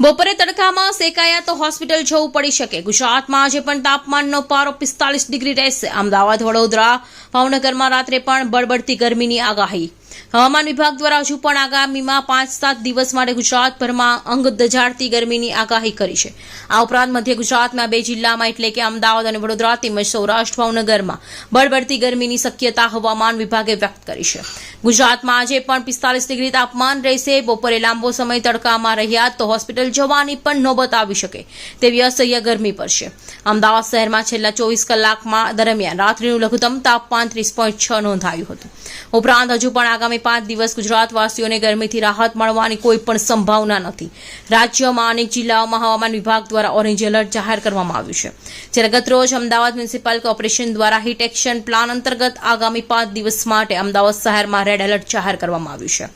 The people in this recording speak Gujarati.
બપોરે તડકામાં શેકાયા તો હોસ્પિટલ જવું પડી શકે. ગુજરાતમાં આજે પણ તાપમાનનો પારો પિસ્તાલીસ ડિગ્રી રહેશે. અમદાવાદ, વડોદરા, ભાવનગરમાં રાત્રે પણ બળબડતી ગરમીની આગાહી. હવામાન વિભાગ દ્વારા હજુ પણ આગામીમાં પાંચ સાત દિવસ માટે ગુજરાતભરમાં અંગ દજાડતી ગરમીની આગાહી કરી છે. આ ઉપરાંત મધ્ય ગુજરાતના બે જિલ્લામાં એટલે કે અમદાવાદ અને વડોદરા તેમજ સૌરાષ્ટ્ર, ભાવનગરમાં બળબડતી ગરમીની શક્યતા હવામાન વિભાગે વ્યક્ત કરી છે. ગુજરાતમાં આજે પણ પિસ્તાલીસ ડિગ્રી તાપમાન રહેશે. બપોરે લાંબો સમય તડકામાં રહ્યા તો હોસ્પિટલ જવાની પણ નોબત આવી શકે તેવી અસહ્ય ગરમી પડશે અમદાવાદ શહેરમાં છેલ્લા ચોવીસ કલાકમાં દરમિયાન રાત્રિનું લઘુત્તમ તાપમાન ત્રીસ પોઈન્ટ છ નોંધાયું હતું. ઉપરાંત હજુ પણ આગામી પાંચ દિવસ ગુજરાતવાસીઓને ગરમીથી રાહત મળવાની કોઈ પણ સંભાવના નથી. રાજ્યમાં અનેક જિલ્લાઓમાં હવામાન વિભાગ દ્વારા ઓરેન્જ એલર્ટ જાહેર કરવામાં આવ્યું છે. જ્યારે ગતરોજ અમદાવાદ મ્યુનિસિપલ કોર્પોરેશન દ્વારા હિટ એક્શન પ્લાન અંતર્ગત આગામી પાંચ દિવસ માટે અમદાવાદ શહેરમાં રેડ એલર્ટ જાહેર કરવામાં આવ્યું છે.